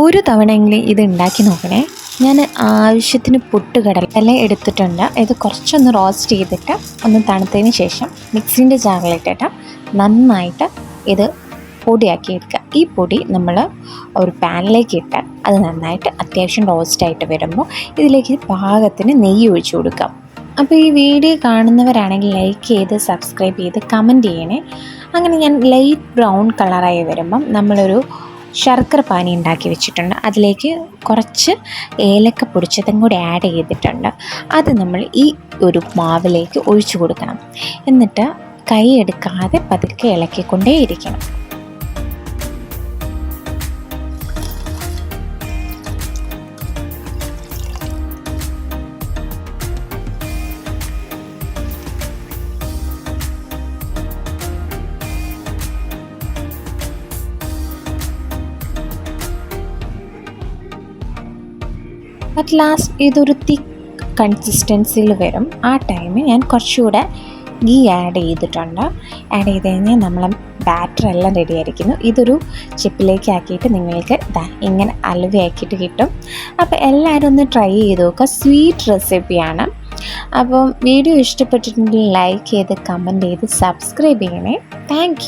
ഒരു തവണയെങ്കിലും ഇത് ഉണ്ടാക്കി നോക്കണേ. ഞാൻ ആവശ്യത്തിന് പുട്ടുകടല എടുത്തിട്ടുണ്ട്. ഇത് കുറച്ചൊന്ന് റോസ്റ്റ് ചെയ്തിട്ട് ഒന്ന് തണുത്തതിന് ശേഷം മിക്സിന്റെ ജാറിലിട്ടിട്ട് നന്നായിട്ട് ഇത് പൊടിയാക്കി എടുക്കുക ഈ പൊടി നമ്മൾ ഒരു പാനിലേക്ക് ഇട്ട് അത് നന്നായിട്ട് അത്യാവശ്യം റോസ്റ്റായിട്ട് വരുമ്പോൾ ഇതിലേക്ക് പാകത്തിന് നെയ്യ് ഒഴിച്ചു കൊടുക്കാം അപ്പോൾ ഈ വീഡിയോ കാണുന്നവരാണെങ്കിൽ ലൈക്ക് ചെയ്ത് സബ്സ്ക്രൈബ് ചെയ്ത് കമന്റ് ചെയ്യണേ. അങ്ങനെ ഞാൻ ലൈറ്റ് ബ്രൗൺ കളറായി വരുമ്പം നമ്മളൊരു ശർക്കര പാനി ഉണ്ടാക്കി വെച്ചിട്ടുണ്ട്. അതിലേക്ക് കുറച്ച് ഏലക്ക പൊടിച്ചതും കൂടി ആഡ് ചെയ്തിട്ടുണ്ട്. അത് നമ്മൾ ഈ ഒരു മാവിലേക്ക് ഒഴിച്ചു കൊടുക്കണം. എന്നിട്ട് കൈ എടുക്കാതെ പതുക്കെ ഇളക്കിക്കൊണ്ടേയിരിക്കണം. അറ്റ് ലാസ്റ്റ് ഇതൊരു തിക്ക് കൺസിസ്റ്റൻസിയിൽ വരും. ആ ടൈമിൽ ഞാൻ കുറച്ചുകൂടെ ഗീ ആഡ് ചെയ്തിട്ടുണ്ട്. ആഡ് ചെയ്ത് കഴിഞ്ഞാൽ നമ്മൾ ബാറ്റർ എല്ലാം റെഡി ആയിരിക്കുന്നു. ഇതൊരു ചിപ്പിലേക്ക് ആക്കിയിട്ട് നിങ്ങൾക്ക് ഇതാ ഇങ്ങനെ അലുവയാക്കിയിട്ട് കിട്ടും. അപ്പോൾ എല്ലാവരും ഒന്ന് ട്രൈ ചെയ്ത് നോക്കുക സ്വീറ്റ് റെസിപ്പിയാണ് അപ്പം വീഡിയോ ഇഷ്ടപ്പെട്ടിട്ടുണ്ടെങ്കിൽ ലൈക്ക് ചെയ്ത് കമന്റ് ചെയ്ത് സബ്സ്ക്രൈബ് ചെയ്യണേ. താങ്ക്